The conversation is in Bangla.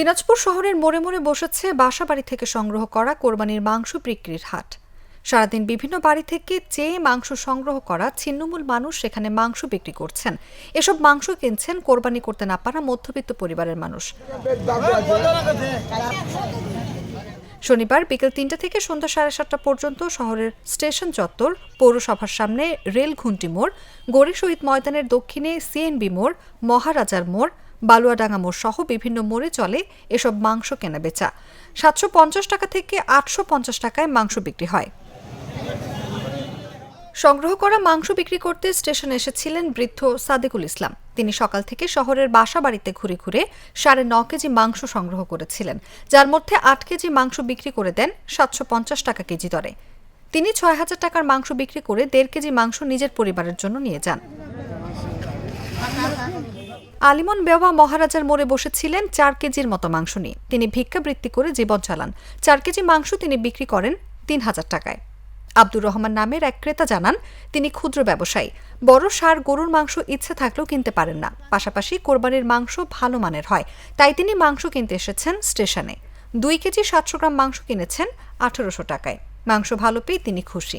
দিনাজপুর শহরের মোড়ে মোড়ে বসেছে বাসা বাড়ি থেকে সংগ্রহ করা কোরবানির মাংস বিক্রির হাট। সারাদিন বিভিন্ন বাড়ি থেকে চেয়ে মাংস সংগ্রহ করা ছিন্নমূল মানুষ সেখানে মাংস বিক্রি করছেন। এসব মাংস কিনছেন কোরবানি করতে না পারা মধ্যবিত্ত পরিবারের মানুষ। শনিবার বিকেল তিনটা থেকে সন্ধ্যা সাড়ে সাতটা পর্যন্ত শহরের স্টেশন চত্বর, পৌরসভার সামনে রেল ঘুন্টি মোড় গড়ি শহীদ ময়দানের দক্ষিণে সিএনবি মোড়, মহারাজার মোড় বালুয়াডাঙ্গা মোড় সহ বিভিন্ন মোড়ে চলে এসব মাংস কেনা বেচা সাতশো পঞ্চাশ টাকা থেকে আটশো পঞ্চাশ টাকায় মাংস বিক্রি হয়। সংগ্রহ করা মাংস বিক্রি করতে স্টেশনে এসেছিলেন বৃদ্ধ সাদেকুল ইসলাম। তিনি সকাল থেকে শহরের বাসা বাড়িতে ঘুরে ঘুরে সাড়ে ন কেজি মাংস সংগ্রহ করেছিলেন, যার মধ্যে আট কেজি মাংস বিক্রি করে দেন সাতশো পঞ্চাশ টাকা কেজি দরে। তিনি ছয় হাজার টাকার মাংস বিক্রি করে দেড় কেজি মাংস নিজের পরিবারের জন্য নিয়ে যান। আলিমন বেওয়া মহারাজার মোড়ে বসেছিলেন চার কেজির মতো মাংস নিয়ে। তিনি ভিক্ষাবৃত্তি করে জীবন চালান। চার কেজি মাংস তিনি বিক্রি করেন তিন হাজার টাকায়। আব্দুর রহমান নামের এক ক্রেতা জানান, তিনি ক্ষুদ্র ব্যবসায়ী। বড় সার, গরুর মাংস ইচ্ছে থাকলেও কিনতে পারেন না। পাশাপাশি কোরবানির মাংস ভালো মানের হয়। তাই তিনি মাংস কিনতে এসেছেন স্টেশনে। দুই কেজি সাতশো গ্রাম মাংস কিনেছেন আঠারোশো টাকায়। মাংস ভালো পেয়ে তিনি খুশি।